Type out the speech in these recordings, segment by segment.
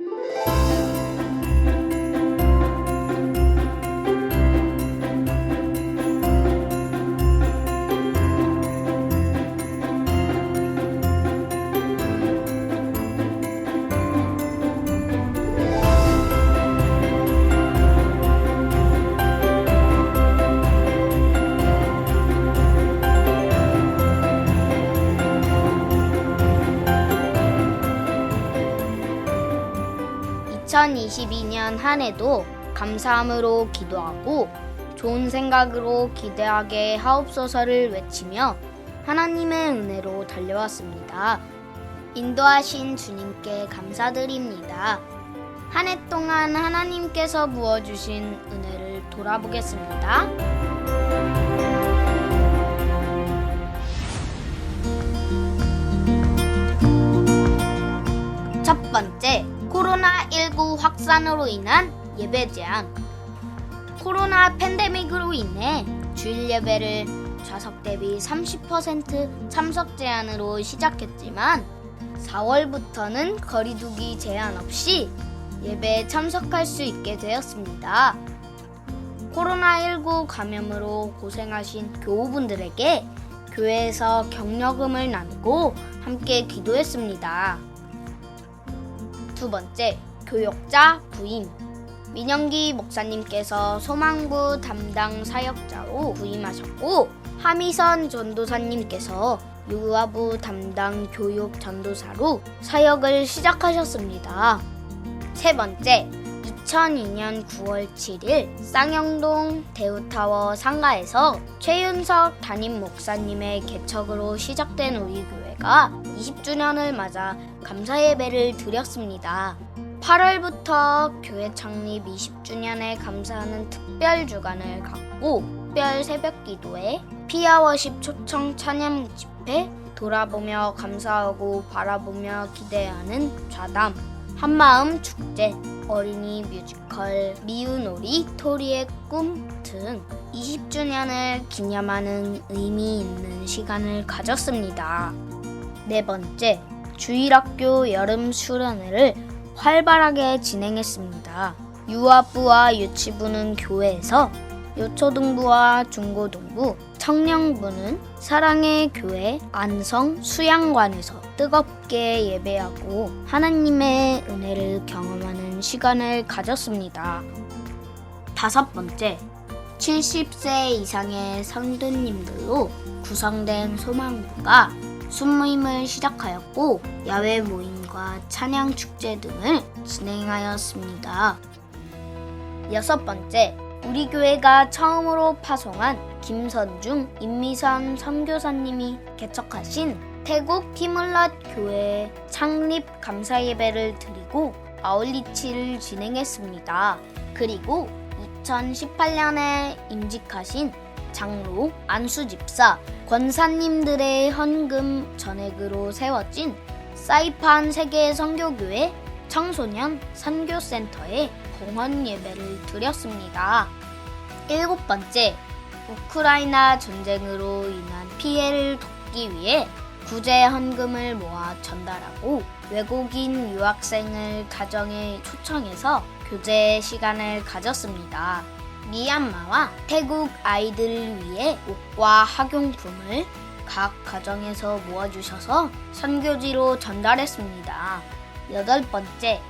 Música (2022년) 한 해도 감사함으로 기도하고 좋은 생각으로 기대하게 하옵소서를 외치며 하나님의 은혜로 달려왔습니다. 인도하신 주님께 감사드립니다. 한 해 동안 하나님께서 부어주신 은혜를 돌아보겠습니다. 첫 번째, 코로나19 확산으로 인한 예배 제한. 코로나 팬데믹으로 인해 주일 예배를 좌석 대비 30% 참석 제한으로 시작했지만 4월부터는 거리두기 제한 없이 예배에 참석할 수 있게 되었습니다. 코로나19 감염으로 고생하신 교우분들에게 교회에서 격려금을 나누고 함께 기도했습니다. 두 번째, 교역자 부임. 민영기 목사님께서 소망부 담당 사역자로 부임하셨고, 하미선 전도사님께서 유아부 담당 교육 전도사로 사역을 시작하셨습니다. 세 번째, 2002년 9월 7일 쌍영동 대우타워 상가에서 최윤석 담임 목사님의 개척으로 시작된 우리 교회가 20주년을 맞아 감사 예배를 드렸습니다. 8월부터 교회 창립 20주년에 감사하는 특별 주간을 갖고 특별 새벽 기도회, 피아워십 초청 찬양 집회, 돌아보며 감사하고 바라보며 기대하는 좌담, 한마음 축제, 어린이 뮤지컬, 미우놀이, 토리의 꿈 등 20주년을 기념하는 의미 있는 시간을 가졌습니다. 네 번째, 주일학교 여름 수련회를 활발하게 진행했습니다. 유아부와 유치부는 교회에서 요초등부와 중고등부, 청년부는 사랑의 교회 안성 수양관에서 뜨겁게 예배하고 하나님의 은혜를 경험하는 시간을 가졌습니다. 다섯 번째, 70세 이상의 성도님들로 구성된 소망부가 순모임을 시작하였고 야외 모임과 찬양 축제 등을 진행하였습니다. 여섯 번째, 우리 교회가 처음으로 파송한 김선중 임미선 선교사님이 개척하신 태국 피물랏 교회 창립 감사 예배를 드리고 아울리치를 진행했습니다. 그리고 2018년에 임직하신 장로 안수 집사 권사님들의 헌금 전액으로 세워진 사이판 세계 선교교회 청소년 선교센터에 공헌 예배를 드렸습니다. 일곱 번째, 우크라이나 전쟁으로 인한 피해를 돕기 위해 구제 헌금을 모아 전달하고 외국인 유학생을 가정에 초청해서 교제 시간을 가졌습니다. 미얀마와 태국 아이들을 위해 옷과 학용품을 각 가정에서 모아주셔서 선교지로 전달했습니다. 여덟 번째,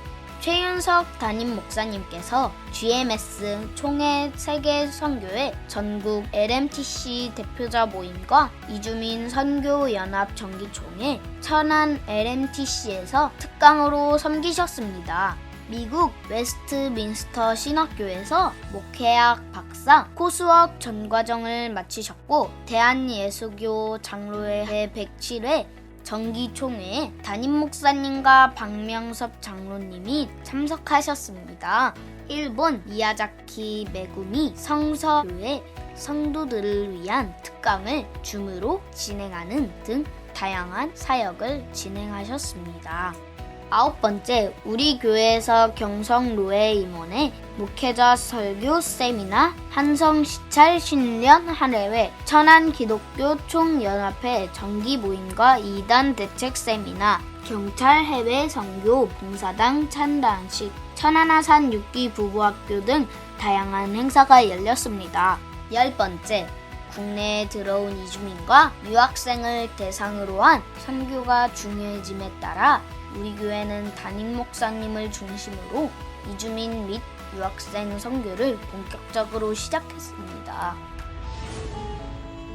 최윤석 담임 목사님께서 GMS 총회 세계 선교회 전국 LMTC 대표자 모임과 이주민 선교 연합 정기총회 천안 LMTC에서 특강으로 섬기셨습니다. 미국 웨스트민스터 신학교에서 목회학 박사 코스웍 전과정을 마치셨고 대한예수교 장로회 107회 정기총회에 담임 목사님과 박명섭 장로님이 참석하셨습니다. 일본 미야자키 메구미 성서교회 성도들을 위한 특강을 줌으로 진행하는 등 다양한 사역을 진행하셨습니다. 아홉 번째, 우리 교회에서 경성로회 임원회 목회자 설교 세미나 한성 시찰 신년 한해회 천안 기독교 총연합회 정기 모임과 이단 대책 세미나 경찰 해외 선교 봉사당 찬단식 천안하산 육기 부부학교 등 다양한 행사가 열렸습니다. 열 번째, 국내에 들어온 이주민과 유학생을 대상으로 한 선교가 중요해짐에 따라 우리 교회는 담임 목사님을 중심으로 이주민 및 유학생 선교를 본격적으로 시작했습니다.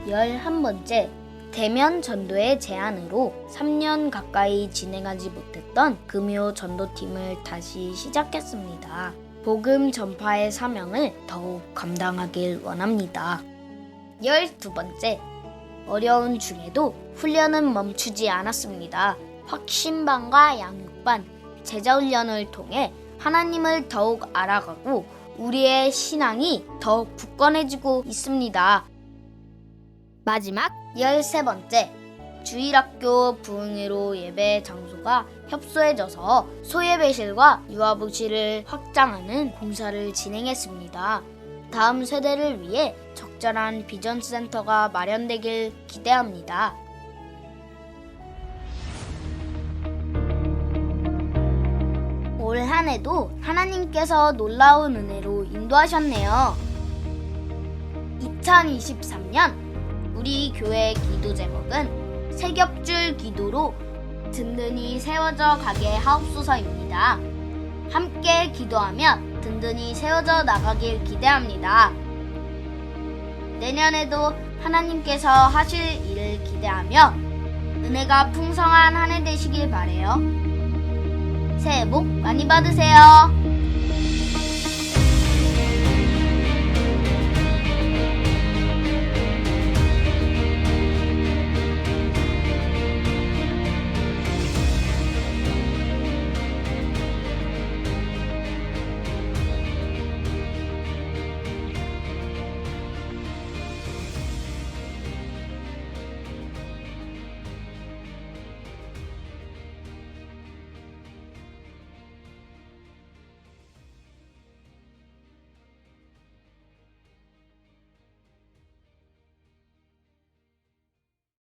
11번째, 대면 전도의 제안으로 3년 가까이 진행하지 못했던 금요 전도팀을 다시 시작했습니다. 복음 전파의 사명을 더욱 감당하길 원합니다. 12번째, 어려운 중에도 훈련은 멈추지 않았습니다. 확신반과 양육반, 제자훈련을 통해 하나님을 더욱 알아가고 우리의 신앙이 더욱 굳건해지고 있습니다. 마지막 13번째 주일학교 부흥회로 예배 장소가 협소해져서 소예배실과 유아부실을 확장하는 공사를 진행했습니다. 다음 세대를 위해 적절한 비전 센터가 마련되길 기대합니다. 올 한 해도 하나님께서 놀라운 은혜로 인도하셨네요. 2023년 우리 교회 기도 제목은 세겹줄 기도로 든든히 세워져 가게 하옵소서입니다. 함께 기도하며 든든히 세워져 나가길 기대합니다. 내년에도 하나님께서 하실 일을 기대하며 은혜가 풍성한 한 해 되시길 바래요. 새해 복 많이 받으세요.